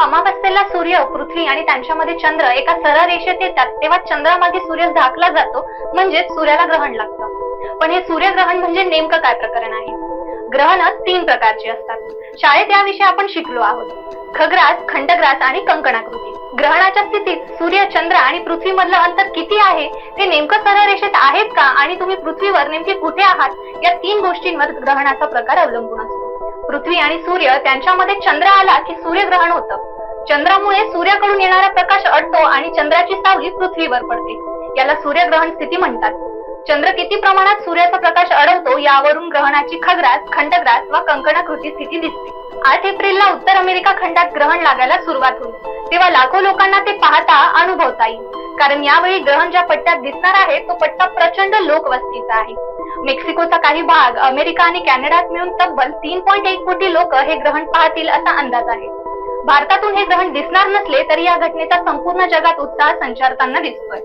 अमावस्येला सूर्य पृथ्वी आणि त्यांच्यामध्ये चंद्र एका सरळ रेषेत येतात. तेव्हा चंद्रामागे सूर्य झाकला जातो. म्हणजेच सूर्याला ग्रहण लागतं. पण हे सूर्यग्रहण म्हणजे नेमकं काय प्रकरण आहे? ग्रहण तीन प्रकारची असतात. शाळेत याविषयी आपण शिकलो आहोत. खग्रास खंडग्रास आणि कंकणाकृती. ग्रहणाच्या स्थितीत सूर्य चंद्र आणि पृथ्वी मधलं अंतर किती आहे? ते नेमकं सरळ रेषेत आहेत का? आणि तुम्ही पृथ्वीवर नेमके कुठे आहात? या तीन गोष्टींवर ग्रहणाचा प्रकार अवलंबून असतो. पृथ्वी आणि सूर्य त्यांच्यामध्ये चंद्र आला की सूर्यग्रहण होतं. चंद्रामुळे सूर्याकडून येणारा प्रकाश अडतो आणि चंद्राची सावली पृथ्वीवर पडते. याला सूर्यग्रहण स्थिती म्हणतात. चंद्र किती प्रमाणात सूर्याचा प्रकाश अडवतो यावरून ग्रहणाची खग्रास खंडग्रास वा कंकणाकृती स्थिती दिसते. आठ एप्रिलला उत्तर अमेरिका खंडात ग्रहण लागायला सुरुवात होईल. तेव्हा लाखो लोकांना ते पाहता अनुभवता येईल. कारण यावेळी ग्रहण ज्या पट्ट्यात दिसणार आहे तो पट्टा प्रचंड लोकवस्तीचा आहे. मेक्सिकोचा काही भाग अमेरिका आणि कॅनडात मिळून तब्बल तीन पॉईंट एक कोटी लोक हे ग्रहण पाहतील असा अंदाज आहे. भारतातून हे ग्रहण दिसणार नसले तरी या घटनेचा संपूर्ण जगात उत्साह संचारताना दिसतोय.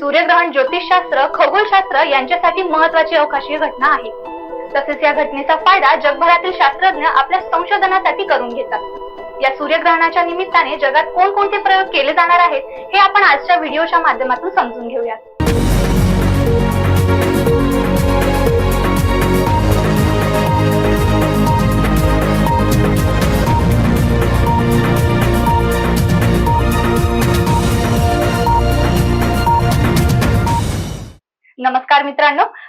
सूर्यग्रहण ज्योतिषशास्त्र खगोलशास्त्र यांच्यासाठी महत्वाची अवकाशीय घटना आहे. तसेच या घटनेचा फायदा जगभरातील शास्त्रज्ञ आपल्या संशोधनासाठी करून घेतात. या सूर्यग्रहणाच्या निमित्ताने जगात कोणकोणते प्रयोग केले जाणार आहेत हे आपण आजच्या व्हिडिओच्या माध्यमातून समजून घेऊयात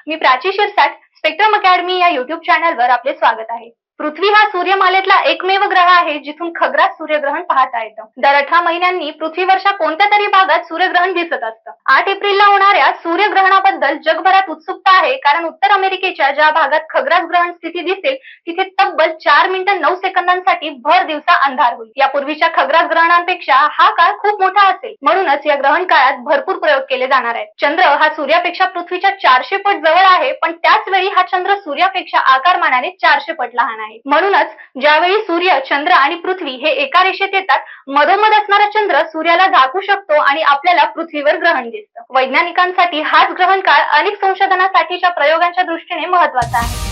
मी प्राची शिरसाट स्पेक्ट्रम अकॅडमी या युट्यूब चॅनलवर आपले स्वागत आहे. पृथ्वी हा सूर्यमालेतला एकमेव ग्रह आहे जिथून खग्रास सूर्यग्रहण पाहता येतं. दर अठरा महिन्यांनी पृथ्वीवरच्या कोणत्या तरी भागात सूर्यग्रहण दिसत असतं. आठ एप्रिलला होणाऱ्या सूर्यग्रहणाबद्दल जगभरात उत्सुकता आहे कारण उत्तर अमेरिकेच्या ज्या भागात खग्रास ग्रहण स्थिती दिसेल तिथे तब्बल चार मिनिटं नऊ सेकंदांसाठी भर दिवसा अंधार होईल. यापूर्वीच्या खग्रास ग्रहणांपेक्षा हा काळ खूप मोठा असेल. म्हणूनच या ग्रहण काळात भरपूर प्रयोग केले जाणार आहेत. चंद्र हा सूर्यापेक्षा पृथ्वीच्या चारशे पट जवळ आहे पण त्याच वेळी हा चंद्र सूर्यापेक्षा आकारमानाने चारशे पट लहान आहे. म्हणूनच ज्यावेळी सूर्य चंद्र आणि पृथ्वी हे एका रेषेत येतात मधोमध असणारा चंद्र सूर्याला झाकू शकतो आणि आपल्याला पृथ्वीवर ग्रहण दिसतं. वैज्ञानिकांसाठी हाच ग्रहण काळ अनेक संशोधनासाठीच्या प्रयोगांच्या दृष्टीने महत्त्वाचा आहे.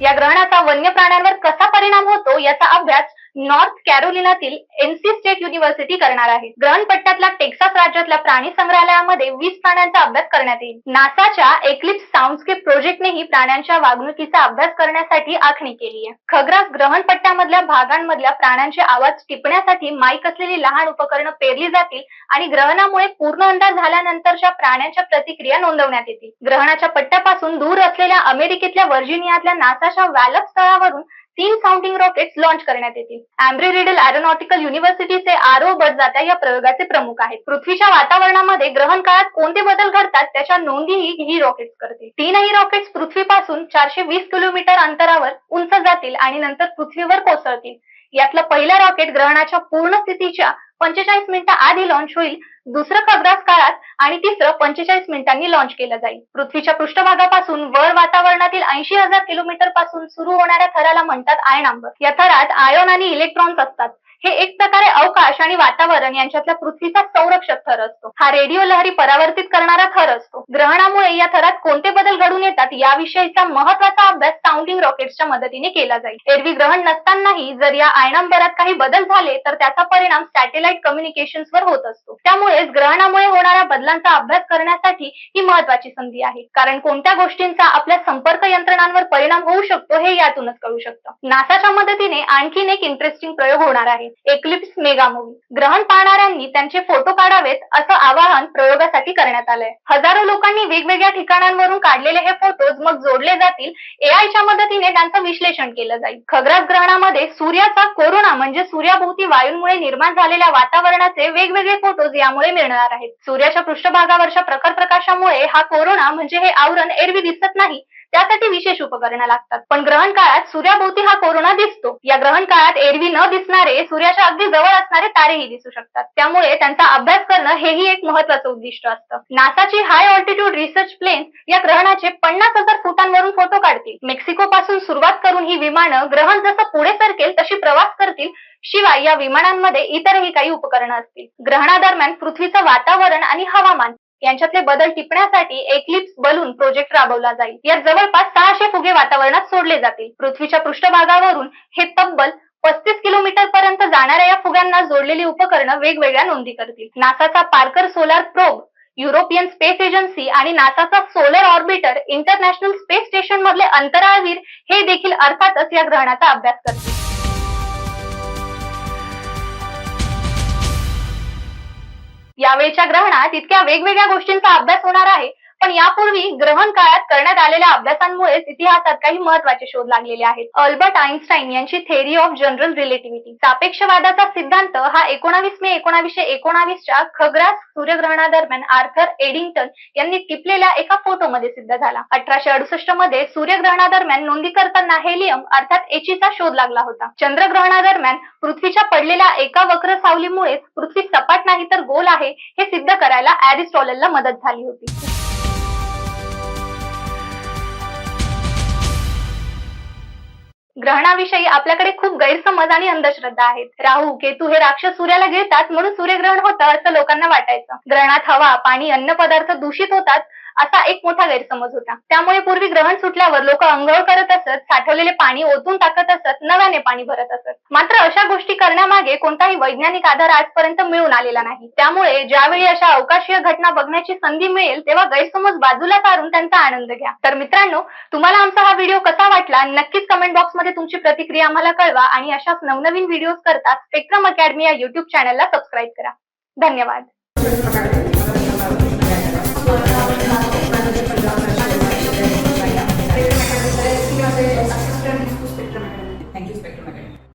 या ग्रहणाचा वन्य प्राण्यांवर कसा परिणाम होतो याचा अभ्यास नॉर्थ कॅरोलिनातील एनसी स्टेट युनिव्हर्सिटी करणार आहे. ग्रहणपट्ट्यातल्या टेक्सास राज्यातल्या प्राणी संग्रहालयामध्ये वीस प्राण्यांचा अभ्यास करण्यात येईल. नासाच्या एक्लिप्स साऊंडस्केप प्रोजेक्टनेही प्राण्यांच्या वागणुकीचा अभ्यास करण्यासाठी आखणी केली आहे. खग्रास ग्रहणपट्ट्यामधल्या भागांमधल्या प्राण्यांचे आवाज टिपण्यासाठी माईक असलेली लहान उपकरणं पेरली जातील आणि ग्रहणामुळे पूर्ण अंदाज झाल्यानंतरच्या प्राण्यांच्या प्रतिक्रिया नोंदवण्यात येतील. ग्रहणाच्या पट्ट्यापासून दूर असलेल्या अमेरिकेतल्या व्हर्जिनियातल्या नासाच्या वॅलप स्थळावरून तीन काउंटिंग रॉकेट्स लॉन्च करण्यात येतील. अँब्री रिडल एरोनॉटिकल युनिव्हर्सिटीचे आरो बडजात्या या प्रयोगाचे प्रमुख आहेत. पृथ्वीच्या वातावरणामध्ये ग्रहण काळात कोणते बदल घडतात त्याच्या नोंदीही ही रॉकेट्स करतील. तीनही रॉकेट्स पृथ्वीपासून चारशे वीस किलोमीटर अंतरावर उंच जातील आणि नंतर पृथ्वीवर कोसळतील. यातलं पहिलं रॉकेट ग्रहणाच्या पूर्ण स्थितीच्या पंचेचाळीस मिनिटं आधी लॉन्च होईल दुसरं खग्रास काळात आणि तिसरं पंचेचाळीस मिनिटांनी लॉन्च केलं जाईल. पृथ्वीच्या पृष्ठभागापासून वर वातावरणातील ऐंशी हजार किलोमीटरपासून सुरू होणाऱ्या थराला म्हणतात आयनांबर या थरात आयोन आणि इलेक्ट्रॉन्स असतात. हे एक प्रकारे अवकाश आणि वातावरण यांच्यातल्या पृथ्वीचा संरक्षक थर असतो. हा रेडिओ लहरी परावर्तित करणारा थर असतो. ग्रहणामुळे या थरात कोणते बदल घडून येतात याविषयीचा महत्त्वाचा अभ्यास साऊंडिंग रॉकेट्सच्या मदतीने केला जाईल. एरवी ग्रहण नसतानाही जर या आयनांबरात काही बदल झाले तर त्याचा परिणाम सॅटेलाइट कम्युनिकेशन वर होत असतो. त्यामुळेच ग्रहणामुळे होणाऱ्या बदलांचा अभ्यास करण्यासाठी ही महत्वाची संधी आहे. कारण कोणत्या गोष्टींचा आपल्या संपर्क यंत्रणांवर परिणाम होऊ शकतो हे यातूनच कळू शकतं. नासाच्या मदतीने आणखीन एक इंटरेस्टिंग प्रयोग होणार आहे. एक्लिप्स मेगा मूवी ग्रहण पाहणाऱ्यांनी त्यांचे फोटो काढावेत असं आवाहन प्रयोगासाठी करण्यात आलंय. हजारो लोकांनी वेगवेगळ्या ठिकाणांवरून काढलेले हे फोटोज मग जोडले जातील. एआयच्या मदतीने त्यांचं विश्लेषण केलं जाईल. खग्रास ग्रहणामध्ये सूर्याचा कोरोना म्हणजे सूर्याभोवती वायूंमुळे निर्माण झालेल्या वातावरणाचे वेगवेगळे फोटोज यामुळे मिळणार आहेत. सूर्याच्या पृष्ठभागावरच्या प्रखर प्रकाशामुळे हा कोरोना म्हणजे हे आवरण एरवी दिसत नाही. त्यासाठी विशेष उपकरणं लागतात. पण ग्रहण काळात सूर्याभोवती हा कोरोना दिसतो. या ग्रहण काळात एरवी न दिसणारे सूर्याच्या अगदी जवळ असणारे तारेही दिसू शकतात. त्यामुळे त्यांचा अभ्यास करणं हेही एक महत्वाचं उद्दिष्ट असतं. नासाची हाय ऑल्टिट्यूड रिसर्च प्लेन या ग्रहणाचे पन्नास हजार फुटांवरून फोटो काढतील. मेक्सिको पासून सुरुवात करून ही विमानं ग्रहण जसं पुढे सरकेल तशी प्रवास करतील. शिवाय या विमानांमध्ये इतरही काही उपकरणं असतील. ग्रहणादरम्यान पृथ्वीचं वातावरण आणि हवामान यांच्यातले बदल टिपण्यासाठी एक्लिप्स बलून प्रोजेक्ट राबवला जाईल. यात जवळपास सहाशे फुगे वातावरणात सोडले जातील. पृथ्वीच्या पृष्ठभागावरून हे तब्बल पस्तीस किलोमीटर पर्यंत जाणाऱ्या या फुग्यांना जोडलेली उपकरणं वेगवेगळ्या नोंदी करतील. नासाचा Parker Solar Probe European Space Agency आणि नासाचा solar orbiter International Space Station मधले अंतराळवीर हे देखील अर्थातच या ग्रहणाचा अभ्यास करतील. यावेळच्या ग्रहणात इतक्या वेगवेगळ्या गोष्टींचा अभ्यास होणार आहे. पण यापूर्वी ग्रहण काळात करण्यात आलेल्या अभ्यासांमुळेच इतिहासात काही महत्त्वाचे शोध लागलेले आहेत. अल्बर्ट आईन्स्टाईन यांची थेअरी ऑफ जनरल रिलेटिव्हिटी सापेक्षवादाचा सिद्धांत हा एकोणावीस मे एकोणावीसशे एकोणावीसच्या खग्रास सूर्यग्रहणादरम्यान आर्थर एडिंग्टन यांनी टिपलेल्या एका फोटोमध्ये सिद्ध झाला. अठराशे अडुसष्टमध्ये सूर्यग्रहणादरम्यान नोंदी करताना हेलियम अर्थात एचीचा शोध लागला होता. चंद्रग्रहणादरम्यान पृथ्वीच्या पडलेल्या एका वक्र सावलीमुळेच पृथ्वी सपाट नाही तर गोल आहे हे सिद्ध करायला अॅरिस्टॉलला मदत झाली होती. ग्रहणाविषयी आपल्याकडे खूप गैरसमज आणि अंधश्रद्धा आहेत. राहू केतू हे राक्षस सूर्याला गिळतात म्हणून सूर्यग्रहण होतं असं लोकांना वाटायचं. ग्रहणात हवा पाणी अन्न पदार्थ दूषित होतात असा एक मोठा गैरसमज होता. त्यामुळे पूर्वी ग्रहण सुटल्यावर लोक अंघोळ करत असत साठवलेले पाणी ओतून टाकत असत नव्याने पाणी भरत असत. मात्र अशा गोष्टी करण्यामागे कोणताही वैज्ञानिक आधार आजपर्यंत मिळून आलेला नाही. त्यामुळे ज्यावेळी अशा अवकाशीय घटना बघण्याची संधी मिळेल तेव्हा गैरसमज बाजूला सारून त्यांचा आनंद घ्या. तर मित्रांनो तुम्हाला आमचा हा व्हिडिओ कसा वाटला नक्कीच कमेंट बॉक्समध्ये तुमची प्रतिक्रिया आम्हाला कळवा आणि अशाच नवनवीन व्हिडिओज करता स्पेक्ट्रम अकॅडमी या युट्यूब चॅनलला सबस्क्राईब करा. धन्यवाद. President